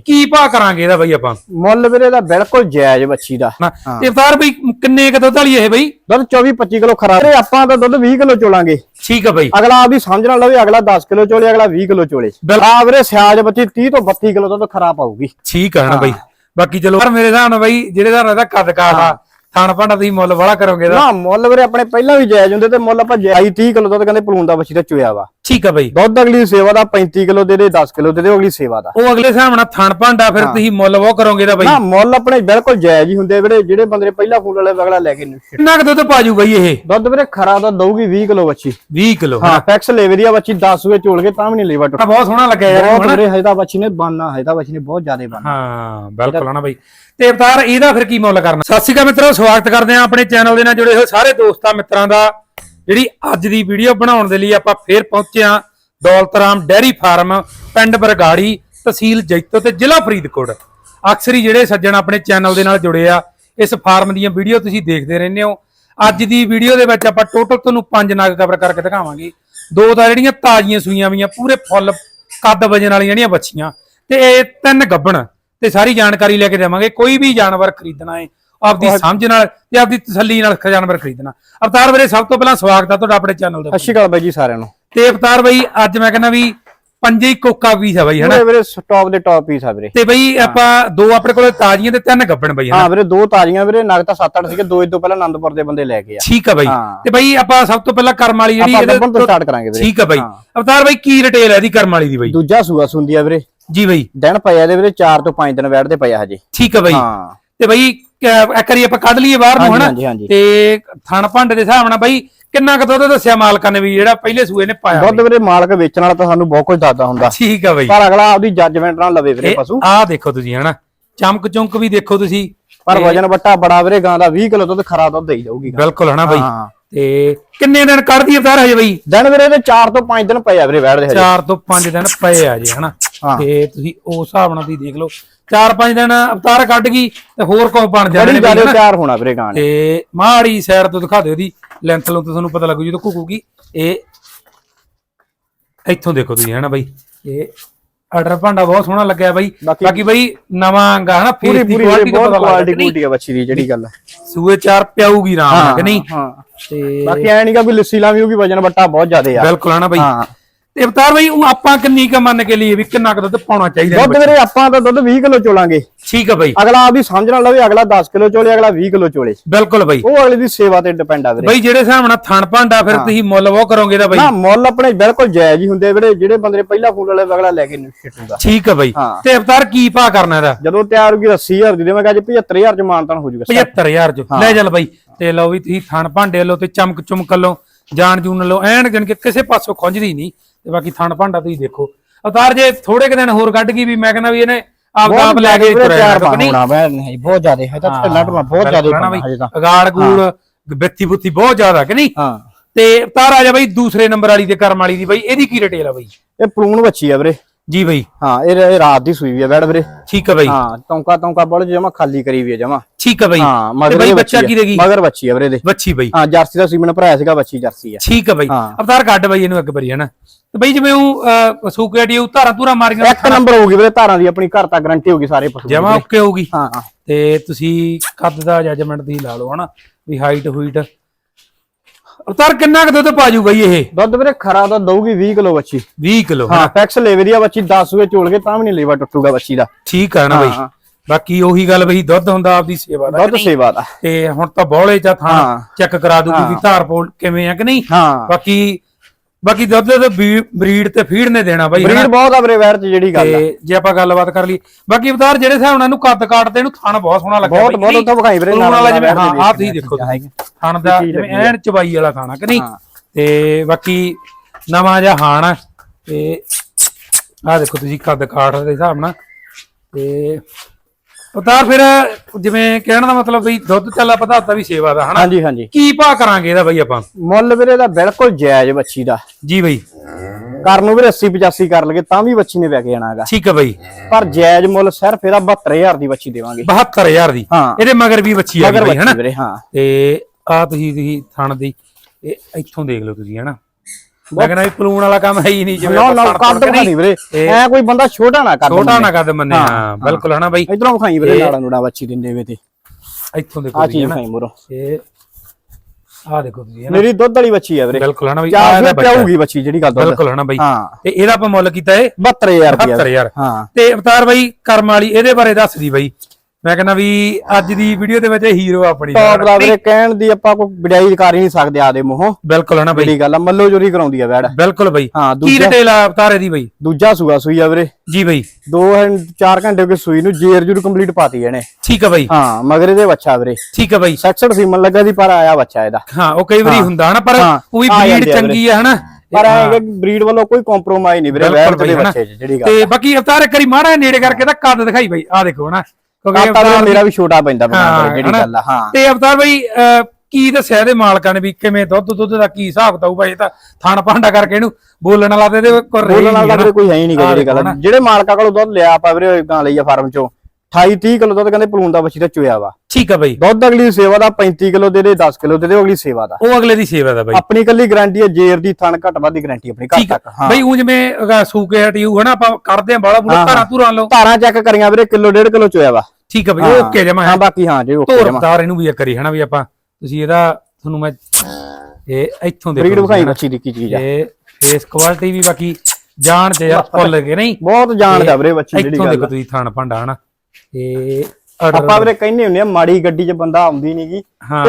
ਕੀ ਭਾਅ ਕਰਾਂਗੇ ਇਹਦਾ ਬਈ ਆਪਾਂ? ਮੁੱਲ ਵੀਰੇ ਦਾ ਬਿਲਕੁਲ ਜਾਇਜ਼ ਬੱਚੀ ਦਾ। ਨਾ ਤੇ ਅਵਤਾਰ ਬਈ ਕਿੰਨੇ ਕ ਦੁੱਧ ਵਾਲੀ ਇਹ ਬਈ? ਦੁੱਧ 24 25 ਕਿਲੋ ਖਰਾ ਵੀਰੇ ਆਪਾਂ ਤਾਂ ਦੁੱਧ 20 ਕਿਲੋ ਚੋਲਾਂਗੇ। ਠੀਕ ਆ ਬਈ। ਅਗਲਾ ਆਪਦੀ ਸਮਝ ਨਾਲ ਲਵੇ ਅਗਲਾ 10 ਕਿਲੋ ਚੋਲੇ ਅਗਲਾ 20 ਕਿਲੋ ਚੋਲੇ। ਆ ਵੀਰੇ ਸਿਆਜ ਬੱਚੀ 30 ਤੋਂ 32 ਕਿਲੋ ਦੁੱਧ ਖਰਾ ਪਾਊਗੀ ਠੀਕ ਆ ਨਾ ਬਈ। ਬਾਕੀ ਚਲੋ ਪਰ ਮੇਰੇ ਹਿਸਾਬ ਨਾਲ ਬਈ ਜਿਹੜੇ ਹਿਸਾਬ ਨਾਲ ਇਹਦਾ ਕੱਦ ਕਾਠ ਆ ਭਾਂਡਾ ਤੁਸੀਂ ਮੁੱਲ ਵਾਲਾ ਕਰੋਗੇ ਨਾ ਮੁੱਲ ਵੀਰੇ ਆਪਣੇ ਪਹਿਲਾਂ ਵੀ ਜਾਇਜ਼ ਹੁੰਦੇ ਤੇ ਮੁੱਲ ਆਪਾਂ ਜਾਈ 30 ਕਿਲੋ ਦੁੱਧ ਕਹਿੰਦੇ ਪਲੂਨ ਦਾ ਬੱਚੀ ਦਾ ਚੋਇਆ ਵਾ। ਠੀਕ ਆ ਬਈ। ਦੁੱਧ ਅਗਲੀ ਦੀ ਸੇਵਾ ਦਾ 35 ਕਿਲੋ ਦੇ ਦੇ 10 ਕਿਲੋ ਦੇ ਦੇ ਉਹ ਅਗਲੀ ਸੇਵਾ ਦਾ। ਉਹ ਅਗਲੇ ਹਿਸਾਬ ਨਾਲ ਥਣ ਭਾਂਡਾ ਫਿਰ ਤੁਸੀਂ ਮੁੱਲ ਉਹ ਕਰੋਗੇ ਇਹਦਾ ਬਈ। ਨਾ ਮੁੱਲ ਆਪਣੇ ਬਿਲਕੁਲ ਜਾਇਜ਼ ਹੀ ਹੁੰਦੇ ਵੀਰੇ ਜਿਹੜੇ ਬੰਦੇ ਨੇ ਪਹਿਲਾਂ ਫੂਲ ਵਾਲੇ ਅਗਲਾ ਲੈ ਕੇ ਨਹੀਂ ਕਿੰਨਾ ਕ ਦੁੱਧ ਪਾਜੂ ਬਈ ਇਹ? ਦੁੱਧ ਵੀਰੇ ਖਰਾ ਤਾਂ ਦਊਗੀ 20 ਕਿਲੋ ਬੱਚੀ। 20 ਕਿਲੋ ਹਾਂ ਪੈਕਸ ਲੈ ਵਧੀਆ ਬੱਚੀ 10 ਸੂਏ ਚੋਲ ਕੇ ਤਾਂ ਵੀ ਨਹੀਂ ਲੇਵਾ ਟੁੱਟ ਬਹੁਤ ਸੋਹਣਾ ਲੱਗਿਆ ਯਾਰ ਬਹੁਤ। ਵੀਰੇ ਹਜਦਾ ਬੱਚੀ ਨੇ ਬਾਨਾ ਹਜਦਾ ਬੱਚੀ ਨੇ ਬਹੁਤ ਜ਼ਿਆਦਾ ਬਾਨਾ ਹਾਂ ਬਿਲਕੁਲ ਨਾ ਬਈ। ਤੇ ਅਵਤਾਰ ਇਹਦਾ ਫਿਰ ਕੀ ਮੁੱਲ ਕਰਨਾ? ਸਤਿ ਸ਼੍ਰੀ ਅਕਾਲ ਮਿੱਤਰੋ ਸਵਾਗਤ ਕਰਦੇ ਆ ਆਪਣੇ ਚੈਨਲ ਦੇ ਨਾਲ ਜੁੜੇ ਹੋਏ ਸਾਰੇ ਦੋਸਤਾਂ ਮਿੱਤਰਾਂ ਦਾ। ਜਿਹੜੀ ਅੱਜ ਦੀ ਵੀਡੀਓ ਬਣਾਉਣ ਦੇ ਲਈ ਆਪਾਂ ਫੇਰ ਪਹੁੰਚੇ ਆ ਦੌਲਤਰਾਮ ਡੈਰੀ ਫਾਰਮ, ਪਿੰਡ ਬਰਗਾੜੀ, ਤਹਿਸੀਲ ਜੈਤੋ ਤੇ ਜ਼ਿਲ੍ਹਾ ਫਰੀਦਕੋਟ। ਅਕਸਰ ਹੀ ਜਿਹੜੇ ਸੱਜਣ ਆਪਣੇ ਚੈਨਲ ਦੇ ਨਾਲ ਜੁੜੇ ਆ, ਇਸ ਫਾਰਮ ਦੀਆਂ ਵੀਡੀਓ ਤੁਸੀਂ ਦੇਖਦੇ ਰਹਿੰਦੇ ਹੋ। ਅੱਜ ਦੀ ਵੀਡੀਓ ਦੇ ਵਿੱਚ ਆਪਾਂ ਟੋਟਲ ਤੁਹਾਨੂੰ ਪੰਜ ਨਗ ਕਵਰ ਕਰਕੇ ਦਿਖਾਵਾਂਗੇ। ਦੋ ਤਾਂ ਜਿਹੜੀਆਂ ਤਾਜ਼ੀਆਂ ਸੂਈਆਂ ਵੀਆਂ, ਪੂਰੇ ਫੁੱਲ ਕੱਦ ਵਜਨ ਵਾਲੀਆਂ ਜਿਹੜੀਆਂ ਬੱਚੀਆਂ। ਤੇ ਇਹ ਤਿੰਨ ਗੱਬਣ, ਤੇ ਸਾਰੀ ਜਾਣਕਾਰੀ ਲੈ ਕੇ ਦੇਵਾਂਗੇ। ਕੋਈ ਵੀ ਜਾਨਵਰ ਖਰੀਦਣਾ ਹੈ ਆਪਦੀ ਸਮਝ ਨਾਲ ਤੇ ਆਪਦੀ ਤਸੱਲੀ ਨਾਲ ਜਾਨਵਰ ਖਰੀਦਣਾ। ਅਵਤਾਰ ਵੀਰੇ ਸਭ ਤੋਂ ਪਹਿਲਾਂ ਸਵਾਗਤ ਆ ਤੁਹਾਡਾ ਆਪਣੇ ਚੈਨਲ ਦੇ ਸਤਿ ਸ਼੍ਰੀ ਅਕਾਲ ਬਾਈ ਜੀ ਸਾਰਿਆਂ ਨੂੰ। ਤੇ ਅਵਤਾਰ ਬਈ ਅੱਜ ਮੈਂ ਕਹਿੰਦਾ ਵੀ ਪੰਜੇ ਕੋਕਾ ਪੀਸ ਆ ਬਈ ਹਨਾ? ਵੀਰੇ ਟੌਪ ਦੇ ਟੌਪ ਪੀਸ ਆ ਵੀਰੇ। ਤੇ ਬਈ ਆਪਾਂ ਦੋ ਆਪਣੇ ਕੋਲ ਤਾਜ਼ੀਆਂ ਤੇ ਤਿੰਨ ਗੱਬਣ ਬਈ ਹਾਂ ਵੀਰੇ ਦੋ ਤਾਜ਼ੀਆਂ ਵੀਰੇ ਨਗ ਤਾਂ 7-8 ਸੀਗੇ ਦੋ ਤੋਂ ਪਹਿਲਾਂ ਆਨੰਦਪੁਰ ਦੇ ਬੰਦੇ ਲੈ ਕੇ ਆ। ਠੀਕ ਆ ਬਈ। ਤੇ ਬਈ ਆਪਾਂ ਸਭ ਤੋਂ ਪਹਿਲਾਂ ਕਰਮ ਵਾਲੀ ਜਿਹੜੀ ਇਹਦੇ ਤੋਂ ਸਟਾਰਟ ਕਰਾਂਗੇ ਵੀਰੇ। ਠੀਕ ਆ ਬਈ। ਅਵਤਾਰ ਬਈ ਕੀ ਰਿਟੇਲ ਹੈ ਇਹਦੀ ਕਰਮ ਵਾਲੀ ਦੀ ਬਈ? ਦੂਜਾ ਸੂਆ ਸੁੰਦੀ ਆ ਵੀਰੇ। ਜੀ ਬਈ। ਦਿਨ ਪਏ ਆ ਦੇ ਵੀਰੇ 4 ਤੋਂ 5 ਦਿਨ ਬੈਠਦੇ ਪਏ ਆ ਹਜੇ। ਠੀਕ ਆ ਬਈ। ਹਾਂ। ਤੇ ਬਈ ਇੱਕ ਵਾਰੀ ਆਪਾਂ ਕੱਢ ਲਈਏ ਬਾਹਰ ਨੂੰ ਹਨਾ। ਤੇ ਥਣ ਭਾਂਡੇ ਦੇ ਹਿਸਾਬ ਨਾਲ ਬਈ ਕਿੰਨਾ ਕੁ ਦੁੱਧ ਦੱਸਿਆ ਮਾਲਕਾਂ ਨੇ ਵੀ ਜਿਹੜਾ ਪਹਿਲੇ ਸੂਏ ਨੇ ਪਾਇਆ ਦੁੱਧ ਵੀਰੇ ਮਾਲਕ ਵੇਚਣ ਵਾਲਾ ਤਾਂ ਸਾਨੂੰ ਬਹੁਤ ਕੁਝ ਦੱਸਦਾ ਹੁੰਦਾ। ਠੀਕ ਆ ਬਈ। ਪਰ ਅਗਲਾ ਆਪਦੀ ਜੱਜਮੈਂਟ ਨਾਲ ਲਵੇ ਵੀਰੇ ਪਸ਼ੂ। ਆਹ ਦੇਖੋ ਤੁਸੀਂ ਹਨਾ? ਚਮਕ ਚੁੰਕ ਵੀ ਦੇਖੋ ਤੁਸੀਂ। ਪਰ ਵਜਨ ਵੱਟਾ ਬੜਾ ਵੀਰੇ ਗਾਂ ਦਾ 20 ਕਿਲੋ ਦੁੱਧ ਖਰਾ ਦੁੱਧ ਦੇਈ ਜਾਊਗੀ। ਬਿਲਕੁਲ ਹਨਾ ਬਈ? ਤੇ ਕਿੰਨੇ ਦਿਨ ਕੱਢਦੀ ਅਵਤਾਰ ਹਜੇ ਬਈ? ਦਿਨ ਵੀਰੇ ਦੇ 4 ਤੋਂ 5 ਦਿਨ ਪਏ ਆ ਵੀਰੇ ਬੈਠਦੇ ਹਜੇ। 4 ਤੋਂ 5 ਦਿਨ ਪਏ ਆ ਜੀ ਹਨਾ। ਤੇ ਤੁਸੀਂ ਉਸ ਹਿਸਾਬ ਨਾਲ ਤੁਸੀਂ ਦੇਖ ਲਓ। 4-5 ਦਿਨ ਅਵਤਾਰ ਕੱਢ ਗਈ ਤੇ ਹੋਰ ਕੁਝ ਬਣ ਜਾਣੇ ਬੜੀ ਨੇ ਹਨਾ। ਤਿਆਰ ਹੋਣਾ ਵੀਰੇ ਗਾਂ ਨੇ ਤੇ ਮਾੜੀ ਸਾਈਡ ਤੋਂ ਦਿਖਾ ਦਿਓ ਇਹਦੀ ਲੈਂਥ ਲੋ ਤੁਹਾਨੂੰ ਪਤਾ ਲੱਗੂ ਜਦੋਂ ਘੁਕੂਗੀ ਇਹ ਇੱਥੋਂ ਦੇਖੋ ਤੁਸੀਂ ਹਨਾ ਬਈ? ਇਹ ਆਰਡਰ ਭਾਂਡਾ ਬਹੁਤ ਸੋਹਣਾ ਲੱਗਿਆ ਬਈ। ਬਾਕੀ- ਬਈ ਨਵਾਂ ਅੰਗਾ ਹਨਾ? ਪੂਰੀ ਫੇਸ ਦੀ ਕੁਆਲਿਟੀ ਦਾ ਪਤਾ ਲੱਗਦਾ ਕੁਆਲਿਟੀ ਆ ਬੱਚੀ ਦੀ ਜਿਹੜੀ ਗੱਲ ਆ। ਸੂਏ ਚਾਰ ਪਿਆਊਗੀ ਆਰਾਮ ਨਾਲ ਕਿ ਨਹੀਂ? ਹਾਂ। ਤੇ ਬਾਕੀ ਐ ਨਹੀਂਗਾ ਵੀ ਲੱਸੀ ਲਾਵੀ ਹੋਊਗੀ ਵਜਨ ਵੱਟਾ ਬਹੁਤ ਜ਼ਿਆਦਾ ਆ। ਬਿਲਕੁਲ ਹਨਾ ਬਈ? ਹਾਂ। ਤੇ ਅਵਤਾਰ ਬਈ ਉਹ ਆਪਾਂ ਕਿੰਨੀ ਕ ਮੰਨ ਕੇ ਲਈ ਵੀ ਕਿੰਨਾ ਕੁ ਦੁੱਧ ਪਾਉਣਾ ਚਾਹੀਦਾ ਦੁੱਧ ਵੀਰੇ ਆਪਾਂ ਤਾਂ ਦੁੱਧ 20 ਕਿਲੋ ਚੋਲਾਂਗੇ। ਠੀਕ ਆ ਬਈ। ਅਗਲਾ ਆਪਦੀ ਸਮਝ ਨਾਲ ਲਵੇ ਅਗਲਾ 10 ਕਿਲੋ ਚੋਲੇ ਅਗਲਾ 20 ਕਿਲੋ ਚੋਲੇ। ਬਿਲਕੁਲ ਬਈ। ਉਹ ਅਗਲੇ ਦੀ ਸੇਵਾ ਤੇ ਡਿਪੈਂਡ ਆ ਵੀਰੇ। ਬਈ ਜਿਹੜੇ ਹਿਸਾਬ ਨਾਲ ਥਣ ਭਾਂਡਾ ਫਿਰ ਤੁਸੀਂ ਮੁੱਲ ਉਹ ਕਰੋਗੇ ਤਾਂ ਬਈ। ਨਾ ਮੁੱਲ ਆਪਣੇ ਬਿਲਕੁਲ ਜਾਇਜ਼ ਹੀ ਹੁੰਦੇ ਵੀਰੇ। ਜਿਹੜੇ ਬੰਦੇ ਨੇ ਪਹਿਲਾਂ ਫੂਲ ਵਾਲੇ ਅਗਲਾ ਲੈ ਕੇ ਛੱਟੂਗਾ ਠੀਕ ਆ ਬਈ। ਤੇ ਅਵਤਾਰ ਕੀ ਭਾਅ ਕਰਨਾ ਇਹਦਾ? ਜਦੋਂ ਤਿਆਰ ਹੋਊਗੀ 80000 ਦੀ ਦੇਵਾਂਗਾ। ਅੱਜ 75000 ਚ ਮਾਨਤਾਨ ਹੋ ਜਾਊਗਾ 75000 ਚ। ਲੈ ਚੱਲ ਬਈ। ਤੇ ਲਓ ਵੀ ਤੁਸੀਂ ਥਣ ਭਾਂਡੇ ਲਓ ਤੇ ਚਮਕ ਚੁਮਕ ਲਓ ਜਾਨ ਜੂਨ ਲਓ ਐਨ ਜਣ ਕੇ ਕਿਸੇ ਪਾਸੋਂ ਖੁੰਝਦੀ ਨਹੀਂ ਤੇ ਬਾਕੀ ਥਣ ਭਾਂਡਾ ਤੁਸੀਂ ਦੇਖੋ। ਅਵਤਾਰ ਜੇ ਥੋੜੇ ਕੁ ਦਿਨ ਹੋਰ ਕੱਢ ਗਈ ਵੀ ਮੈਂ ਕਹਿੰਦਾ ਵੀ ਇਹਨੇ ਆਪ ਦਾ ਆਪ ਲੈ ਕੇ ਤੁਰਿਆ ਜਾਣਾ, ਹੋਣਾ ਮੈਂ ਨਹੀਂ ਬਹੁਤ ਜ਼ਿਆਦਾ ਹੈ ਤਾਂ ਢਿੱਲਾ ਢੁੱਲਾ ਬਹੁਤ ਜ਼ਿਆਦਾ ਬਿਲਕੁਲ ਨਾ ਬਣਾ ਹਜੇ ਤਾਂ। ਅਗਾੜ ਗੂੜ ਬਿੱਤੀ ਬੁੱਤੀ ਬਹੁਤ ਜ਼ਿਆਦਾ ਕਿ ਨਹੀਂ? ਹਾਂ। ਤੇ ਅਵਤਾਰ ਆ ਜਾ ਬਈ ਦੂਸਰੇ ਨੰਬਰ ਵਾਲੀ ਤੇ ਕਰਮ ਵਾਲੀ ਦੀ ਬਈ ਇਹਦੀ ਕੀ ਰਿਟੇਲ ਆ ਬਈ? ਇਹ ਪਲੂਣ ਬੱਚੀ ਆ ਵੀਰੇ। ਜੀ ਬਈ। ਹਾਂ ਇਹ ਇਹ ਰਾਤ ਦੀ ਸੂਈ ਵੀ ਆ ਬੈੜ ਵੀਰੇ। ਠੀਕ ਆ ਬਈ। ਹਾਂ ਟੌਂਕਾ ਟੌਂਕਾ ਬੋਲ ਜਮਾ ਖਾਲੀ ਕਰੀ ਵੀ ਆ ਜਮਾ। ਠੀਕ ਆ ਬਈ। ਹਾਂ ਤੇ ਮਗਰ ਬਈ ਬੱਚਾ ਕੀ। ਦੇਗੀ ਮਗਰ ਬੱਚੀ ਆ ਵੀਰੇ ਦੇ ਬੱਚੀ ਬਈ। ਹਾਂ ਜਰਸੀ ਦਾ ਸੀਮਨ ਭਰਾਇਆ ਸੀਗਾ ਬੱਚੀ ਜਰਸੀ ਆ। ਠੀਕ ਆ ਬਈ। ਅਵਤਾਰ ਕੱਢ ਬਈ ਇਹਨੂੰ ਇੱਕ ਵਾਰੀ ਹਨਾ। ਤੇ ਬਈ ਜਿਵੇਂ ਉਹ ਸੂਕੇਟੀ ਉਹ ਧਾਰਾਂ ਧੂਰਾ ਮਾਰੀਆਂ ਇੱਕ ਨੰਬਰ ਹੋਊਗੀ ਵੀਰੇ ਧਾਰਾਂ ਦੀ ਆਪਣੀ ਘਰ ਤੱਕ ਗਾਰੰਟੀ ਹੋਊਗੀ ਸਾਰੇ ਪਸ਼ੂ ਜਮਾ। ਓਕੇ ਹੋਊਗੀ। ਹਾਂ ਹਾਂ। ਤੇ ਤੁਸੀਂ ਕੱਦ ਦਾ ਜੱਜਮੈਂਟ ਦੀ ਲਾ ਲਓ ਹਨਾ। ਵੀ ਹਾਈਟ ਹੂਈਟ ਅਵਤਾਰ ਕਿੰਨਾ ਕੁ ਦੁੱਧ ਪਾਜੂ ਬਈ ਇਹ? ਦੁੱਧ ਵੀਰੇ ਖਰਾ ਤਾਂ ਦਊਗੀ 20 ਕਿਲੋ ਬੱਚੀ। 20 ਕਿਲੋ ਹਾਂ ਪੈਕਸ ਲੈ ਵਧੀਆ ਬੱਚੀ 10 ਸੂਏ ਚੋਲ ਕੇ ਤਾਂ ਵੀ ਨਹੀਂ ਲੇਵਾ ਟੁੱਟੂਗਾ ਬੱਚੀ ਦਾ। ਠੀਕ ਆ ਨਾ ਬਈ। ਹਾਂ। ਬਾਕੀ ਉਹੀ ਗੱਲ ਬਈ ਦੁੱਧ ਹੁੰਦਾ ਆਪਦੀ ਸੇਵਾ ਦਾ ਦੁੱਧ ਸੇਵਾ ਦਾ। ਤੇ ਹੁਣ ਤਾਂ ਬੌਲੇ ਚ ਥਾਂ ਹਾਂ। ਚੈੱਕ ਕਰਾ ਦੂਗੀ ਵੀ ਧਾਰ ਪੋਲ ਕਿਵੇਂ ਆ ਕਿ ਨਹੀਂ? ਹਾਂ। ਬਾਕੀ ਬਾਕੀ ਦੁੱਧ ਤੇ ਬਰੀਡ ਤੇ ਫੀਡ ਨੇ ਦੇਣਾ ਬਈ ਬਰੀਡ ਬਹੁਤ ਆ ਵੀਰੇ ਵੈਰ ਚ ਜਿਹੜੀ ਗੱਲ ਆ। ਤੇ ਜੇ ਆਪਾਂ ਗੱਲਬਾਤ ਕਰ ਲਈ ਬਾਕੀ ਅਵਤਾਰ ਜਿਹੜੇ ਹਿਸਾਬ ਨਾਲ ਇਹਨੂੰ ਕੱਦ ਕਾਟਦੇ ਇਹਨੂੰ ਥਣ ਬਹੁਤ ਸੋਹਣਾ ਲੱਗਾ ਬਹੁਤ ਬਹੁਤ ਉੱਥੋਂ ਵਿਖਾਈ ਵੀਰੇ ਨਾਲ ਵਾਲਾ ਜਿਵੇਂ ਹਾਂ ਆਹ ਤੁਸੀਂ ਦੇਖੋ। ਥਣ ਦਾ ਜਿਵੇਂ। ਐਨ ਚਬਾਈ ਵਾਲਾ ਖਾਣਾ ਕਿ ਨਹੀਂ। ਤੇ ਬਾਕੀ ਨਵਾਂ ਜਿਹਾ ਹਾਣ ਤੇ ਆਹ ਦੇਖੋ ਤੁਸੀਂ ਕੱਦ ਕਾਟ ਦੇ ਹਿਸਾਬ ਨਾਲ। ਤੇ ਅਵਤਾਰ ਫਿਰ ਜਿਵੇਂ ਕਹਿਣ ਦਾ ਮਤਲਬ ਵੀ ਦੁੱਧ ਚੱਲਾ ਪਤਾ ਵੀ ਸੇਵਾ ਦਾ ਹਨਾ? ਹਾਂਜੀ ਹਾਂਜੀ। ਕੀ ਭਾਅ ਕਰਾਂਗੇ ਇਹਦਾ ਬਈ ਆਪਾਂ? ਮੁੱਲ ਵੀਰੇ ਦਾ ਬਿਲਕੁਲ ਜਾਇਜ਼ ਬੱਚੀ ਦਾ। ਜੀ ਬਈ। ਕਰਨ ਨੂੰ ਵੀਰੇ 80 85 ਕਰ ਲਗੇ ਤਾਂ ਵੀ ਬੱਚੀ ਨੇ ਵਿਕ ਜਾਣਾ ਹੈਗਾ। ਠੀਕ ਹੈ ਬਈ। ਪਰ ਜਾਇਜ਼ ਮੁੱਲ ਸਿਰਫ ਇਹਦਾ 72000 ਦੀ ਬੱਚੀ ਦੇਵਾਂਗੇ। 72000 ਦੀ? ਹਾਂ। ਇਹਦੇ ਮਗਰ ਵੀ ਬੱਚੀ ਆ ਮਗਰ ਗਈ ਬਈ ਹਨਾ? ਬੱਚੀ ਵੀਰੇ ਹਾਂ। ਤੇ ਆ ਤੁਸੀਂ ਤੁਸੀਂ ਥਣ ਦੀ ਇਹ ਇੱਥੋਂ ਦੇਖ ਲਓ ਤੁਸੀਂ ਹਨਾ? ਮੈਂ ਕਹਿੰਦਾ ਵੀ ਪਲੂਣ ਵਾਲਾ ਕੰਮ ਹੈ ਹੀ ਨਹੀਂ ਜਿਵੇਂ ਨਾ ਨਾ ਸੜ ਕੱਦ ਤੋੜ ਕੇ ਨਹੀਂ ਵੀਰੇ। ਐ ਕੋਈ ਬੰਦਾ ਛੋਟਾ ਨਾ ਕਰ ਛੋਟਾ ਨਾ ਕਦ ਮੰਨੇ ਹਾਂ ਬਿਲਕੁਲ ਹਨਾ ਬਾਈ? ਇਧਰੋਂ ਵਿਖਾਈ ਵੀਰੇ ਨਾੜਾ ਨੂੜਾ ਵੱਛੀ ਦਿੰਦੇ ਵੇ ਤੇ। ਇੱਥੋਂ ਦੇਖੋ ਆ ਚੀਜ਼ ਵਿਖਾਈ ਮੂਰੋ ਇਹ ਆ ਦੇਖੋ ਤੁਸੀਂ ਹਨਾ? ਮੇਰੀ ਦੁੱਧ ਵਾਲੀ ਵੱਛੀ ਆ ਵੀਰੇ। ਬਿਲਕੁਲ ਹਨਾ ਬਾਈ? ਚਾਰ ਬੱਚਾ। ਹੈ। ਪਿਆਊਗੀ ਵੱਛੀ ਜਿਹੜੀ ਗੱਲ ਬਿਲਕੁਲ ਹਨਾ ਬਾਈ? ਹਾਂ। ਤੇ ਇਹਦਾ ਆਪਾਂ ਮੁੱਲ ਕੀਤਾ ਏ 72000 ਰੁਪਏ 72000 ਹਾਂ। ਤੇ ਅਵਤਾਰ ਬਾਈ ਕਰਮ ਵਾਲੀ ਇਹਦੇ ਬਾਰੇ ਦੱਸਦੀ ਬਾਈ। ਮੈਂ ਕਹਿੰਦਾ ਵੀ ਅੱਜ ਦੀ ਵੀਡੀਓ ਦੇ ਵਿੱਚ ਹੀਰੋ ਆਪਣੀ। ਟੌਪ ਦਾ ਵੀਰੇ ਕਹਿਣ ਦੀ ਆਪਾਂ ਕੋਈ ਵਿਡਾਈ ਕਰ ਹੀ ਨਹੀਂ ਸਕਦੇ ਆਦੇ ਮੂੰਹੋਂ। ਬਿਲਕੁਲ ਹਨਾ ਬਾਈ। ਗੱਲ ਆ ਮੱਲੋ ਚੋਰੀ ਕਰਾਉਂਦੀ ਆ ਵੈੜ ਬਿਲਕੁਲ ਬਾਈ। ਹਾਂ ਕੀ ਦੂਜਾ ਡਿਟੇਲ ਆ ਅਵਤਾਰ ਦੀ ਬਾਈ? ਦੂਜਾ ਸੂਆ ਸੂਈ ਆ ਵੀਰੇ। ਜੀ ਬਾਈ। 2 4 ਘੰਟੇ ਹੋ ਗਏ ਸੂਈ ਨੂੰ ਜੇਰ ਜੂਰ ਕੰਪਲੀਟ ਪਾਤੀ ਇਹਨੇ। ਠੀਕ ਆ ਬਾਈ। ਹਾਂ ਮਗਰ ਇਹਦੇ ਬੱਚਾ ਵੀਰੇ। ਠੀਕ ਆ ਬਾਈ। 66 ਸੀਮਨ ਲੱਗਾ ਦੀ ਪਰ ਆਇਆ ਬੱਚਾ ਇਹਦਾ। ਹਾਂ ਉਹ ਕਈ ਵਾਰੀ ਹੁੰਦਾ ਹਨਾ ਪਰ ਹਾਂ, ਉਹ ਵੀ ਆ ਬਰੀਡ ਜਾਂਦੇ ਆ ਚੰਗੀ ਆ ਹਨਾ। ਪਰ ਐ ਬਰੀਡ ਵੱਲੋਂ ਕੋਈ ਕੰਪਰੋਮਾਈਜ਼ ਨਹੀਂ ਵੀਰੇ ਵੈੜ ਬਿਲਕੁਲ ਦੇ ਹਨਾ। ਬੱਚੇ 'ਚ ਜਿਹੜੀ ਗੱਲ ਤੇ ਬਾਕੀ ਅਵਤਾਰ ਇੱਕ ਵਾਰੀ ਮਾੜਾ ਜਿਹਾ ਨੇੜੇ ਕਰਕੇ ਤਾਂ ਕੱਦ ਦਿਖਾਈ ਬਾਈ ਆ ਦੇਖੋ ਹਨਾ। ਅਵਤਾਰ ਮੇਰਾ ਵੀ ਛੋਟਾ ਪੈਂਦਾ ਬਣਾ ਜਿਹੜੀ? ਗੱਲ ਆ ਹਾਂ ਤੇ ਅਵਤਾਰ ਬਾਈ ਕੀ ਦੱਸਿਆ ਇਹਦੇ ਮਾਲਕਾਂ ਨੇ ਵੀ ਕਿਵੇਂ ਦੁੱਧ ਦੁੱਧ ਦਾ ਕੀ ਹਿਸਾਬ ਬਾਈ ਇਹ ਤਾਂ ਥਣ ਭਾਂਡਾ ਕਰਕੇ ਇਹਨੂੰ ਬੋਲਣ ਵਾਲਾ ਤੇ ਇਹਦੇ ਕੋਲ ਰਹੀ ਬੋਲਣ ਵਾਲਾ ਨਹੀਂ ਵੀਰੇ ਕੋਈ ਹੈ ਹੀ ਨਹੀਂ ਜਿਹੜੀ ਗੱਲ। ਜਿਹੜੇ ਮਾਲਕਾਂ ਕੋਲੋਂ ਦੁੱਧ ਲਿਆ ਆਪਾਂ ਵੀਰੇ ਗਾਂ ਲਈ ਆ ਫਾਰਮ ਚੋਂ 28 30 ਕਿਲੋ ਦੁੱਧ ਕਹਿੰਦੇ ਪਲੂਨ ਦਾ ਬੱਚੀ ਦਾ ਚੋਇਆ ਵਾ। ਠੀਕ ਆ ਬਾਈ। ਦੁੱਧ ਅਗਲੀ ਸੇਵਾ ਦਾ 35 ਕਿਲੋ ਦੇ ਦੇ 10 ਕਿਲੋ ਦੇ ਦੇ ਅਗਲੀ ਸੇਵਾ ਦਾ। ਉਹ ਅਗਲੇ ਦੀ ਸੇਵਾ ਦਾ ਬਾਈ। ਆਪਣੀ ਕੱਲੀ ਗਾਰੰਟੀ ਹੈ ਜੇਰ ਦੀ ਥਣ ਘੱਟ ਵੱਧ ਦੀ ਗਾਰੰਟੀ ਆਪਣੀ ਆ। ਤੱਕ ਹਾਂ। ਬਾਈ ਉਹ ਜਿਵੇਂ ਸੂਕੇ ਹਟਿਊ ਹਨਾ ਆਪਾਂ ਕਰਦੇ ਆ ਬਾਲਾ ਬੁਲਾ ਧਾਰਾਂ ਧੁਰਾਂ ਲਓ। ਧਾਰਾਂ ਚੈੱਕ ਕਰੀਆਂ ਵੀਰੇ ਕਿਲੋ ਡੇਢ ਕਿਲੋ ਚੋਇਆ ਵਾ। ਠੀਕ ਆ ਬਾਈ ਓਕੇ ਜਮਾ। ਹਾਂ ਬਾਕੀ ਹਾਂ ਜੀ ਓਕੇ ਧੋਰ ਜਮਾ। ਅਵਤਾਰ ਇਹਨੂੰ ਵੀ ਇੱਕ ਕਰੀ ਹਨਾ ਵੀ ਆਪਾਂ ਤੁਸੀਂ ਇਹਦਾ ਤੁਹਾਨੂੰ ਮੈਂ ਇਹ ਇੱਥੋਂ ਦੇਖੋ ਬਰੀਡ ਵਿਖਾਈ। ਬੱਚੀ ਦੀ ਕੀ ਚੀਜ਼ ਆ। ਇਹ ਫੇਸ ਕੁਆਲਿਟੀ ਵੀ ਬਾਕੀ ਜਾਣ ਯਾਰ ਫੁੱਲ ਕੇ ਨਹੀਂ? ਬਹੁਤ ਜਾਣਦਾ ਵੀਰੇ ਬੱਚੀ ਜਿਹੜੀ ਇੱਥੋਂ ਗੱਲ ਦੇਖੋ ਆ। ਤੁਸੀਂ ਥਾਣ ਭਾਂਡਾ ਹਨਾ। ਇਹ ਆਪਾਂ ਵੀਰੇ ਕਹਿੰਦੇ ਹੁੰਦੇ ਆ ਮਾੜੀ ਗੱਡੀ 'ਚ ਬੰਦਾ ਆਉਂਦੀ ਨਹੀਂਗੀ ਹਾਂ।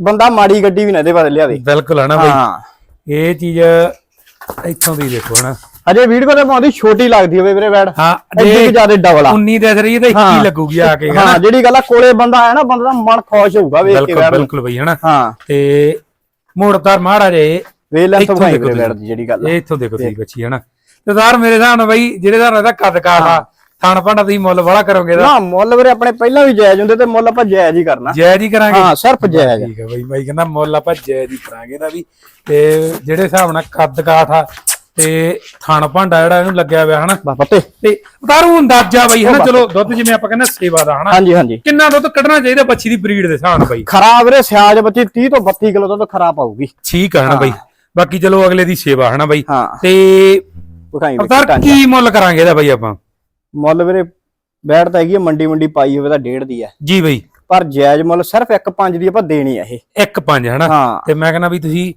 ਬੰਦਾ ਮਾੜੀ ਗੱਡੀ ਵੀ ਨਾ ਇਹਦੇ ਬਾਰੇ ਲਿਆਵੇ। ਬਿਲਕੁਲ ਹਨਾ ਬਾਈ। ਹਾਂ। ਇਹ ਚੀਜ਼ ਇੱਥੋਂ ਦੀ ਦੇਖੋ ਹਨਾ ਅਜੇ ਵੀਡੀਓ ਤੇ ਪਾਉਂਦੀ ਛੋਟੀ ਲੱਗਦੀ ਹੋਵੇ ਵੀਰੇ ਵੈੜ ਹਾਂ ਐਡੀ ਜ਼ਿਆਦਾ ਡਬਲ ਆ। 19 ਦੇ ਰਹੀ ਤਾਂ 21 ਹਾਂ। ਲੱਗੂਗੀ ਆ ਕੇ ਹਨਾ? ਹਾਂ ਜਿਹੜੀ ਗੱਲ ਆ ਕੋਲੇ ਬੰਦਾ ਆਇਆ ਨਾ ਬੰਦਾ ਦਾ ਮਨ ਖੁਸ਼ ਹੋਊਗਾ ਵੇਖ ਕੇ ਬਿਲਕੁਲ ਨੂੰ। ਬਿਲਕੁਲ ਬਈ ਹਨਾ? ਹਾਂ। ਤੇ ਮੋੜਤਾਰ ਮਾੜਾ ਜੇ ਵੇ ਲੈਂਥ ਇੱਥੋਂ ਭਾਈ ਦੇਖੋ ਵੀਰੇ ਤੁਸੀਂ। ਦੀ ਜਿਹੜੀ ਗੱਲ ਆ। ਇਹ ਇੱਥੋਂ ਦੇਖੋ ਤੁਸੀਂ ਬੱਚੀ ਹਨਾ? ਤੇ ਸਾਰ ਮੇਰੇ ਹਿਸਾਬ ਨਾਲ ਬਈ ਜਿਹੜੇ ਦਾ ਇਹਦਾ ਕੱਦ ਕਾਠ ਆ ਥਾਣ ਭਾਂਡਾ ਤੁਸੀਂ ਮੁੱਲ ਵਾਲਾ ਕਰੋਗੇ ਨਾ ਮੁੱਲ ਵੀਰੇ ਆਪਣੇ ਪਹਿਲਾਂ ਵੀ ਜਾਇਜ਼ ਹੁੰਦੇ ਤੇ ਮੁੱਲ ਆਪਾਂ ਜਾਇਜ਼ ਹੀ ਕਰਨਾ। ਜਾਇਜ਼ ਹੀ ਕਰਾਂਗੇ? ਹਾਂ ਸਿਰਫ ਜਾਇਜ਼ ਠੀਕ ਹੈ ਬਈ ਬਾਈ ਕਹਿੰਦਾ ਮੁੱਲ ਆਪਾਂ ਜਾਇਜ਼ ਹੀ ਕਰਾਂਗੇ ਇਹਦਾ ਵੀ। ਤੇ ਜਿਹੜੇ ਹਿਸਾਬ ਨਾਲ ਕੱਦ ਕਾਠ ਆ ਤੇ ਥਣ ਭਾਂਡਾ ਜਿਹੜਾ ਇਹਨੂੰ ਲੱਗਿਆ ਹੋਇਆ ਹਨਾ। ਪੱਤੇ। ਤੇ ਉਤਾਰੂ ਅੰਦਾਜ਼ਾ ਬਈ ਹਨਾ ਚਲੋ ਦੁੱਧ ਜਿਵੇਂ ਆਪਾਂ ਕਹਿੰਦੇ ਸੇਵਾ ਦਾ ਹਨਾ। ਹਾਂਜੀ ਹਾਂਜੀ। ਕਿੰਨਾ ਦੁੱਧ ਕੱਢਣਾ ਚਾਹੀਦਾ ਬੱਚੀ ਦੀ ਬਰੀਡ ਦੇ ਹਿਸਾਬ ਨਾਲ ਬਈ? ਖਰਾਬ ਵੀਰੇ ਸਿਆਜ ਬੱਚੀ 30 ਤੋਂ 32 ਕਿਲੋ ਦੁੱਧ ਖਰਾਬ ਪਾਊਗੀ ਠੀਕ ਆ ਹਨਾ ਬਈ। ਬਾਕੀ ਚਲੋ ਅਗਲੇ ਦੀ ਸੇਵਾ ਹਨਾ ਬਈ। ਹਾਂ। ਤੇ ਵਿਖਾਈ ਕੀ ਮੁੱਲ ਕਰਾਂਗੇ ਇਹਦਾ ਬਈ ਆਪਾਂ? ਮੁੱਲ ਵੀਰੇ ਬੈਠ ਤਾਂ ਹੈਗੀ ਆ, ਮੰਡੀ ਮੰਡੀ ਪਾਈ ਹੋਵੇ ਤਾਂ ਡੇਢ ਦੀ ਆ। ਜੀ ਬਈ। ਪਰ ਜਾਇਜ਼ ਮੁੱਲ ਸਿਰਫ 1.5 ਦੀ ਆਪਾਂ ਦੇਣੀ ਆ ਇਹ। 1.5 ਹਨਾ? ਹਾਂ। ਤੇ ਮੈਂ ਕਹਿੰਦਾ ਵੀ ਤੁਸੀਂ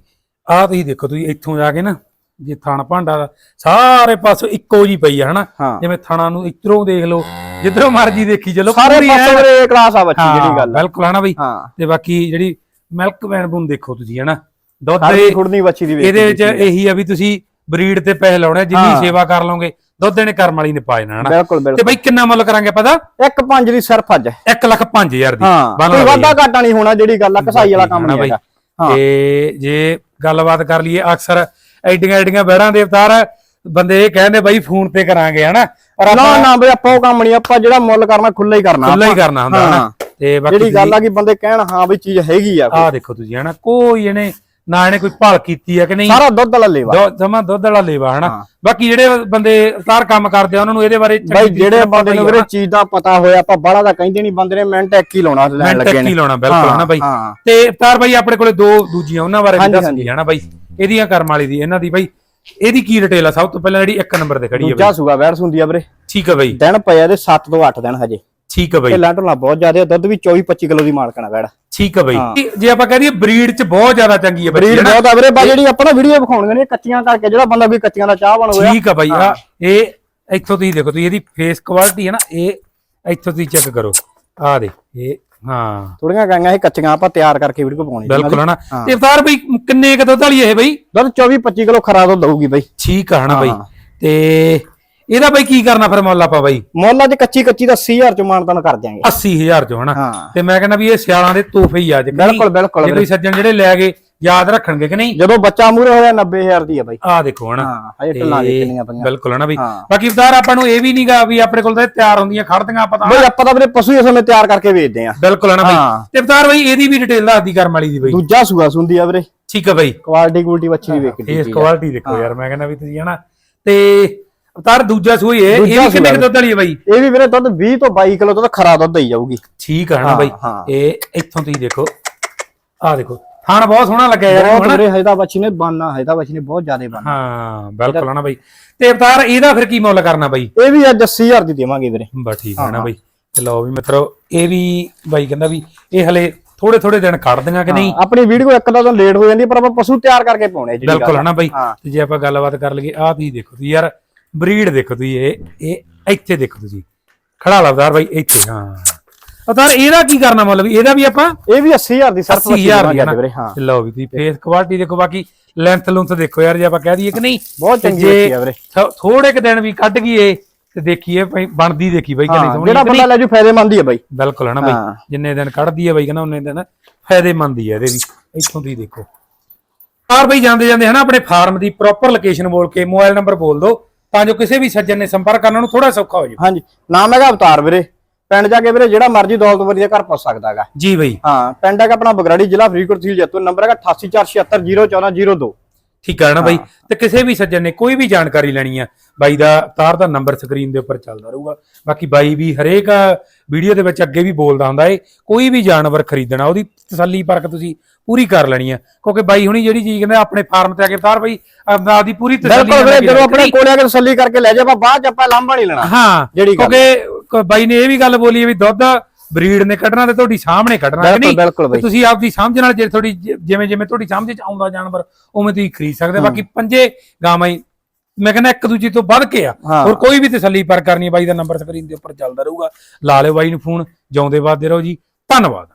ਆਹ ਤੁਸੀਂ ਦੇਖੋ ਤੁਸੀਂ ਇੱਥੋਂ ਜਾ ਕੇ ਨਾ ਜੇ ਥਣ ਭਾਂਡਾ ਦਾ ਸਾਰੇ ਪਾਸੋਂ ਇੱਕੋ ਜੀ ਪਈ ਆ ਹਨਾ? ਹਾਂ। ਜਿਵੇਂ ਥਣਾ ਨੂੰ ਇਧਰੋਂ ਦੇਖ ਲਓ ਜਿੱਧਰੋਂ ਮਰਜ਼ੀ ਦੇਖੀ ਚਲੋ ਸਾਰੇ ਪੂਰੀ ਪਾਸੇ ਐਨ- ਵੀਰੇ ਕਲਾਸ ਆ ਬੱਚੀ ਹਾਂ, ਜਿਹੜੀ ਗੱਲ ਆ। ਬਿਲਕੁਲ ਹਨਾ ਬਈ? ਹਾਂ। ਤੇ ਬਾਕੀ ਜਿਹੜੀ ਮਿਲਕ ਵੈਨ ਬੂਨ ਦੇਖੋ ਤੁਸੀਂ ਹਨਾ? ਦੁੱਧ ਸਾਰੀ ਇਹ- ਖੁਰਨੀ ਬੱਚੀ ਦੀ ਵੇਖ ਇਹਦੇ ਵਿੱਚ ਇਹੀ ਆ ਵੀ ਤੁਸੀਂ ਬਰੀਡ ਤੇ ਪੈਸੇ ਲਾਉਣੇ ਜਿੰਨੀ ਹਾਂ। ਸੇਵਾ ਕਰ ਲਓਗੇ। ਦੁੱਧ ਇਹਨੇ ਕਰਮ ਵਾਲੀ ਨੇ ਪਾ ਜਾਣਾ ਹਨਾ? ਬਿਲਕੁਲ ਤੇ ਬਿਲਕੁਲ ਬਈ ਕਿੰਨਾ ਮੁੱਲ ਕਰਾਂਗੇ ਪਤਾ 1.5 ਦੀ ਸਿਰਫ ਅੱਜ। 1 ਲੱਖ 5000 ਦੀ। ਹਾਂ ਕੋਈ ਵਾਧਾ ਘਾਟਾ ਨਹੀਂ ਹੋਣਾ ਜਿਹੜੀ ਗੱਲ ਆ ਕਸਾਈ ਵਾਲਾ ਕੰਮ ਨਹੀਂ ਬਈ। ਹੈਗਾ। ਹਾਂ। ਤੇ ਜੇ ਗੱਲਬਾਤ ਕਰ ਲਈਏ ਅਕਸਰ ਐਡੀਆਂ ਐਡੀਆਂ ਬੈੜਾਂ ਦੇ ਅਵਤਾਰ ਬੰਦੇ ਇਹ ਕਹਿੰਦੇ ਬਾਈ ਫੋਨ ਤੇ ਕਰਾਂਗੇ ਹਨਾ? ਪਰ ਨਾ ਆਪਾਂ ਨਾ ਬਈ ਆਪਾਂ ਉਹ ਕੰਮ ਨਹੀਂ ਆਪਾਂ ਜਿਹੜਾ ਮੁੱਲ ਕਰਨਾ ਖੁੱਲਾ ਹੀ ਕਰਨਾ ਖੁੱਲਾ ਹੀ ਆਪਾਂ। ਕਰਨਾ ਹੁੰਦਾ ਹਾਂ। ਹਨਾ ਤੇ ਬਾਕੀ ਜਿਹੜੀ ਗੱਲ ਆ ਕਿ ਬੰਦੇ ਕਹਿਣ ਹਾਂ ਵੀ ਚੀਜ਼ ਹੈਗੀ ਆ ਕੋਈ। ਆਹ ਦੇਖੋ ਤੁਸੀਂ ਹਨਾ? ਕੋਈ ਇਹਨੇ ਨਾ ਇਹਨੇ ਕੋਈ ਭਾਲ ਕੀਤੀ ਆ ਕਿ ਨਹੀਂ? ਸਾਰਾ ਦੁੱਧ ਵਾਲਾ ਲੇਵਾ। ਜਮਾ ਦੁੱਧ ਵਾਲਾ ਲੇਵਾ ਹਨਾ? ਹਾਂ। ਬਾਕੀ ਜਿਹੜੇ ਬੰਦੇ ਅਵਤਾਰ ਕੰਮ ਕਰਦੇ ਆ ਉਹਨਾਂ ਨੂੰ ਇਹਦੇ ਬਾਰੇ ਬਾਈ ਜਿਹੜੇ ਬੰਦੇ ਨੂੰ ਹੀ ਵੀਰੇ ਚੀਜ਼ ਦਾ ਪਤਾ ਹੋਇਆ ਆਪਾਂ ਬਾਹਲਾ ਦਾ ਕਹਿੰਦੇ ਨਹੀਂ ਬੰਦੇ ਨੇ ਮਿੰਟ ਇੱਕ ਹੀ ਲਾਉਣਾ ਲੈਣ ਮਿੰਟ ਲੱਗੇ ਇੱਕ ਨੇ। ਹੀ ਲਾਉਣਾ ਬਿਲਕੁਲ ਹਾਂ, ਹਨਾ ਬਾਈ? ਹਾਂ। ਤੇ ਅਵਤਾਰ ਬਾਈ ਆਪਣੇ ਕੋਲੇ ਦੋ ਦੂਜੀਆਂ ਉਹਨਾਂ ਬਾਰੇ ਵੀ ਹਾਂਜੀ, ਦੱਸ ਹਾਂਜੀ। ਦੀ ਹਨਾ ਬਾਈ? ਇਹਦੀਆਂ ਕਰਮ ਵਾਲੀ ਦੀ ਇਹਨਾਂ ਦੀ ਬਾਈ। ਇਹਦੀ ਕੀ ਡਿਟੇਲ ਆ? ਸਭ ਤੋਂ ਪਹਿਲਾਂ ਜਿਹੜੀ ਇੱਕ ਨੰਬਰ ਤੇ ਖੜੀ ਹੈ ਬਾਈ। ਦੂਜਾ ਸੂਗਾ ਵੈੜ ਹੁੰਦੀ ਆ ਵੀਰੇ। ਠੀਕ ਹੈ ਬਾਈ। ਦਿਨ ਪਏ ਆ ਦੇ 7 ਤੋਂ 8 ਦਿਨ ਹਜੇ। ਠੀਕ ਹੈ ਬਾਈ। ਤੇ ਲੈਂਟਰਲਾ ਬਹੁਤ ਜ਼ਿਆਦਾ ਦੁੱਧ ਵੀ 24 25 ਕਿਲੋ ਦੀ ਮਾਲਕਣਾ ਵੈੜ ਠੀਕ ਹੈ। ਬਾਈ। ਜੇ ਆਪਾਂ ਕਹ ਦਈਏ ਬਰੀਡ ਚ ਬਹੁਤ ਜ਼ਿਆਦਾ ਚੰਗੀ ਹੈ ਬਰੀਡ? ਬਹੁਤ ਆ ਵੀਰੇ ਬਾ ਜਿਹੜੀ ਆਪਾਂ ਨਾ ਵੀਡੀਓ ਵਿਖਾਉਣਗੇ ਨੇ ਕੱਚੀਆਂ ਕਰਕੇ ਜਿਹੜਾ ਬੰਦਾ ਵੀ ਕੱਚੀਆਂ ਦਾ ਚਾਹ ਬਣ ਹੋਇਆ ਠੀਕ ਹੈ ਬਾਈ ਆ ਇਹ ਇੱਥੋਂ ਤੁਸੀਂ ਦੇਖੋ ਤੁਸੀਂ ਇਹਦੀ ਫੇਸ ਕੁਆਲਿਟੀ ਹੈ ਨਾ ਇਹ ਇੱਥੋਂ ਤੁਸੀਂ ਚੈੱਕ ਕਰੋ। ਆ ਦੇ ਇਹ ਹਾਂ। ਥੋੜੀਆਂ ਗਾਈਆਂ ਇਹ ਕੱਚੀਆਂ ਆਪਾਂ ਤਿਆਰ ਕਰਕੇ ਵੀਡੀਓ ਪਾਉਣੀ ਬਿਲਕੁਲ ਹਨਾ ਤੇ ਅਵਤਾਰ ਬਾਈ ਕਿੰਨੇ ਕ ਦੁੱਧ ਵਾਲੀ ਇਹ ਬਾਈ? ਦੁੱਧ 24 25 ਕਿਲੋ ਖਰਾ ਦੁੱਧ ਦਊਗੀ ਬਾਈ। ਠੀਕ ਆ ਹਨਾ ਬਾਈ। ਤੇ ਇਹਦਾ ਬਾਈ ਕੀ ਕਰਨਾ ਫਿਰ ਮੁੱਲ ਆਪਾਂ ਬਾਈ? ਮੁੱਲ ਅੱਜ ਕੱਚੀ ਕੱਚੀ ਦਾ 80000 ਚ ਮਾਨਤਨ ਕਰ ਦਿਆਂਗੇ। 80000 ਚ ਹਨਾ? ਹਾਂ। ਤੇ ਮੈਂ ਕਹਿੰਦਾ ਵੀ ਇਹ ਸਿਆਲਾਂ ਦੇ ਤੋਹਫੇ ਹੀ ਆ ਅੱਜ ਬਿਲਕੁਲ ਬਿਲਕੁਲ ਜੇ ਕੋਈ ਸੱਜਣ ਜਿਹੜੇ ਲੈ ਗਏ ਯਾਦ ਰੱਖਣਗੇ ਕਿ ਨਹੀਂ? ਜਦੋਂ ਬੱਚਾ ਮੂਰੇ ਹੋਇਆ 90000 ਦੀ ਆ ਬਾਈ। ਆਹ ਦੇਖੋ ਹਨਾ? ਹਾਂ ਹਜੇ ਢਿੱਲਾਂ ਤੇ ਵੇਚਣੀਆਂ ਪਈਆਂ। ਬਿਲਕੁਲ ਹਨਾ ਬਈ? ਹਾਂ। ਬਾਕੀ ਅਵਤਾਰ ਆਪਾਂ ਨੂੰ ਇਹ ਵੀ ਨਹੀਂਗਾ ਵੀ ਆਪਣੇ ਕੋਲ ਤਾਂ ਇਹ ਤਿਆਰ ਹੁੰਦੀਆਂ ਖੜਦੀਆਂ ਪਤਾ ਬਈ ਆਪਾਂ ਤਾਂ ਵੀਰੇ ਪਸ਼ੂ ਇਸ ਸਮੇਂ ਤਿਆਰ ਕਰਕੇ ਵੇਚਦੇ ਆ ਬਿਲਕੁਲ ਹਨਾ ਬਈ? ਹਾਂ। ਤੇ ਅਵਤਾਰ ਬਈ ਇਹਦੀ ਵੀ ਡਿਟੇਲ ਦੱਸਦੀ ਕਰਮ ਵਾਲੀ ਦੀ ਬਈ। ਦੂਜਾ ਸੂਆ ਸੁੰਦੀ ਆ ਵੀਰੇ। ਠੀਕ ਹੈ ਬਈ। ਕੁਆਲਿਟੀ ਕੁਲਟੀ ਬੱਚੀ ਦੀ ਵੇਖੀ ਫੇਸ ਕੁਆਲਿਟੀ ਦੇਖੋ ਯਾਰ ਮੈਂ ਕਹਿੰਦਾ ਵੀ ਤੁਸੀਂ ਹਨਾ? ਤੇ ਅਵਤਾਰ ਦੂਜਾ ਸੂਈ ਹੈ ਇਹ ਵੀ ਕਿੰਨੇ ਕੁ ਦੁੱਧ ਵਾਲੀ ਹੈ ਬਈ? ਇਹ ਵੀ ਵੀਰੇ ਦੁੱਧ 20 ਤੋਂ 22 ਕਿਲੋ ਦੁੱਧ ਖਰਾ ਦੁੱਧ ਹੀ ਜਾਊਗੀ। ਠੀਕ ਹੈ ਹਾਂ, ਬਈ। ਹਾਂ। ਇਹ ਇੱਥੋਂ ਤੁਸੀਂ ਦੇਖੋ। ਆਹ ਦੇਖੋ ਥਣ ਬਹੁਤ ਸੋਹਣਾ ਲੱਗਿਆ ਯਾਰ ਬਹੁਤ? ਵੀਰੇ ਹਜਦਾ ਬੱਚੀ ਨੇ ਬਾਨਾ ਹਜਦਾ ਬੱਚੀ ਨੇ ਬਹੁਤ ਜ਼ਿਆਦਾ ਬਾਨਾ ਹਾਂ ਬਿਲਕੁਲ ਹਨਾ ਬਾਈ। ਤੇ ਅਵਤਾਰ ਇਹਦਾ ਫਿਰ ਕੀ ਮੁੱਲ ਕਰਨਾ ਬਾਈ? ਇਹ ਵੀ ਅੱਜ 80000 ਦੀ ਦੇਵਾਂਗੇ ਵੀਰੇ। ਬਸ ਠੀਕ ਹੈ ਨਾ ਬਾਈ। ਤੇ ਲਓ ਵੀ ਮਿੱਤਰੋ ਇਹ ਵੀ ਬਾਈ ਕਹਿੰਦਾ ਵੀ ਇਹ ਹਲੇ ਥੋੜੇ ਥੋੜੇ ਦਿਨ ਕੱਢਦੀਆਂ ਕਿ ਨਹੀਂ? ਆਪਣੀ ਵੀਡੀਓ ਇੱਕ ਤਾਂ ਤਾਂ ਲੇਟ ਹੋ ਜਾਂਦੀ ਹੈ, ਪਰ ਆਪਾਂ ਪਸ਼ੂ ਤਿਆਰ ਕਰਕੇ ਪਾਉਣੇ ਜਿਹੜੀ ਬਿਲਕੁਲ ਹਨਾ ਬਾਈ। ਹਾਂ। ਤੇ ਜੇ ਆਪਾਂ ਗੱਲਬਾਤ ਕਰ ਲਈਏ ਆਹ ਤੁਸੀਂ ਦੇਖੋ ਯਾਰ ਬਰੀਡ ਦੇਖੋ ਤੁਸੀਂ ਇਹ ਇਹ ਇੱਥੇ ਦੇਖੋ ਤੁਸੀਂ। ਖੜਾ ਲਵਦਾਰ ਬਾਈ ਇੱਥੇ। ਹਾਂ। ਅਵਤਾਰ ਇਹਦਾ ਕੀ ਕਰਨਾ ਮੁੱਲ ਵੀ ਇਹਦਾ ਵੀ ਆਪਾਂ ਇਹ ਵੀ 80000 ਦੀ ਸਰਫ 80000 ਦੀ ਹੈ ਵੀਰੇ ਹਾਂ। ਲਓ ਵੀ ਤੁਸੀਂ ਫੇਸ ਕੁਆਲਿਟੀ ਦੇਖੋ ਬਾਕੀ ਲੈਂਥ ਲੁੰਥ ਦੇਖੋ ਯਾਰ ਜੇ ਆਪਾਂ ਕਹਿ ਦਈਏ ਕਿ ਨਹੀਂ ਬਹੁਤ ਚੰਗੀ ਆ ਵੀਰੇ। ਥੋੜੇ ਕ ਦਿਨ ਵੀ ਕੱਢ ਗਈਏ ਤੇ ਦੇਖੀਏ ਭਾਈ ਬਣਦੀ ਦੇਖੀ ਬਾਈ ਕਿੰਨੀ ਹਾਂ, ਸੋਹਣੀ ਜਿਹੜਾ ਹੈ ਬੰਦਾ ਲੈ ਜੂ ਫਾਇਦੇਮੰਦ ਹੀ ਹੈ ਬਾਈ। ਬਿਲਕੁਲ ਹੈ ਨਾ ਬਾਈ ਹਾਂ। ਜਿੰਨੇ ਦਿਨ ਕੱਢਦੀ ਹੈ ਬਾਈ ਕਹਿੰਦਾ ਉਹਨੇ ਦਿਨ ਫਾਇਦੇਮੰਦ ਹੀ ਹੈ ਇਹਦੇ ਵੀ। ਇੱਥੋਂ ਦੀ ਦੇਖੋ। ਆਰ ਬਾਈ ਜਾਂਦੇ ਜਾਂਦੇ ਹਨਾ ਆਪਣੇ ਫਾਰਮ ਦੀ ਪ੍ਰੋਪਰ ਲੋਕੇਸ਼ਨ ਬੋਲ ਕੇ ਮੋਬਾਈਲ ਨੰਬਰ ਬੋਲ ਦਿਓ। ਤਾਂ ਜੋ ਕਿਸੇ ਵੀ ਸੱਜਣ ਨੇ ਸੰਪਰਕ ਕਰਨਾ ਉਹਨੂੰ ਥੋੜਾ ਸੌਖਾ ਹੋ ਜਾਵੇ। ਹਾਂਜੀ ਨਾਮ ਹੈਗਾ ਅਵਤਾਰ ਵੀਰੇ। ਪਿੰਡ ਜਾ ਕੇ ਵੀਰੇ ਜਿਹੜਾ ਮਰਜ਼ੀ ਦੌਲਤਪੁਰੀ ਦੇ ਘਰ ਪੁੱਛ ਸਕਦਾ ਹੈਗਾ। ਜੀ ਬਾਈ। ਹਾਂ ਪਿੰਡ ਹੈਗਾ ਆਪਣਾ ਬਗਰਾੜੀ ਜ਼ਿਲ੍ਹਾ ਫਰੀਦਕੋਟ ਤਹਿਸੀਲ ਜੈਤੋ ਨੰਬਰ ਹੈਗਾ 8847701402 ਠੀਕ ਹੈ ਨਾ ਬਾਈ? ਤੇ ਕਿਸੇ ਵੀ ਸੱਜਣ ਨੇ ਕੋਈ ਵੀ ਜਾਣਕਾਰੀ ਲੈਣੀ ਆ ਬਾਈ ਦਾ ਤਾਰ ਦਾ ਨੰਬਰ ਸਕਰੀਨ ਦੇ ਉੱਪਰ ਚੱਲਦਾ ਰਹੂਗਾ। ਬਾਕੀ ਬਾਈ ਵੀ ਹਰੇਕ ਵੀਡੀਓ ਦੇ ਵਿੱਚ ਅੱਗੇ ਵੀ ਬੋਲਦਾ ਹੁੰਦਾ ਏ ਕੋਈ ਵੀ ਜਾਨਵਰ ਖਰੀਦਣਾ ਉਹਦੀ ਤਸੱਲੀ ਪਰਖ ਤੁਸੀਂ ਪੂਰੀ ਕਰ ਲੈਣੀ ਆ। ਕਿਉਂਕਿ ਬਾਈ ਹੁਣੀ ਜਿਹੜੀ ਚੀਜ਼ ਕਹਿੰਦਾ ਆਪਣੇ ਫਾਰਮ ਤੇ ਆ ਕੇ ਤਾਰ ਬਾਈ ਆਪਣਾ ਆਪਦੀ ਪੂਰੀ ਤਸੱਲੀ ਬਿਲਕੁਲ ਵੀਰੇ ਜਦੋਂ ਆਪਣੇ। ਕੋਲੇ ਆ ਕੇ ਤਸੱਲੀ ਕਰਕੇ ਲੈ ਜਾ ਆਪਾਂ ਬਾਅਦ ਚ ਆਪਾਂ ਲਾਂਭਾ ਨਹੀਂ ਲੈਣਾ। ਹਾਂ ਕਿਉਂਕਿ ਬਾਈ ਨੇ ਇਹ ਵੀ ਗੱਲ ਬੋਲੀ ਵੀ ਦੁੱਧ ਬਰੀਡ ਨੇ ਕੱਢਣਾ ਤੇ ਤੁਹਾਡੀ ਸਾਹਮਣੇ ਕੱਢਣਾ ਨਹੀਂ? ਤੁਸੀਂ ਆਪਦੀ ਸਮਝ ਨਾਲ ਜੇ ਤੁਹਾਡੀ ਜਿਵੇਂ ਜਿਵੇਂ ਤੁਹਾਡੀ ਸਮਝ ਚ ਆਉਂਦਾ ਜਾਨਵਰ ਉਵੇਂ ਤੁਸੀਂ ਖਰੀਦ ਸਕਦੇ। ਬਾਕੀ ਪੰਜੇ ਗਾਵਾਂ ਹੀ ਮੈਂ ਕਹਿੰਦਾ ਇੱਕ ਦੂਜੇ ਤੋਂ ਵੱਧ ਕੇ ਆ। ਹੋਰ ਕੋਈ ਵੀ ਤਸੱਲੀ ਪਰ ਕਰਨੀ ਬਾਈ ਦਾ ਨੰਬਰ ਸਕਰੀਨ ਦੇ ਉੱਪਰ ਚੱਲਦਾ ਰਹੂਗਾ। ਲਾ ਲਿਓ ਬਾਈ ਨੂੰ ਫੋਨ ਜਿਉਂਦੇ ਵਾਦੇ ਰਹੋ ਜੀ। ਧੰਨਵਾਦ।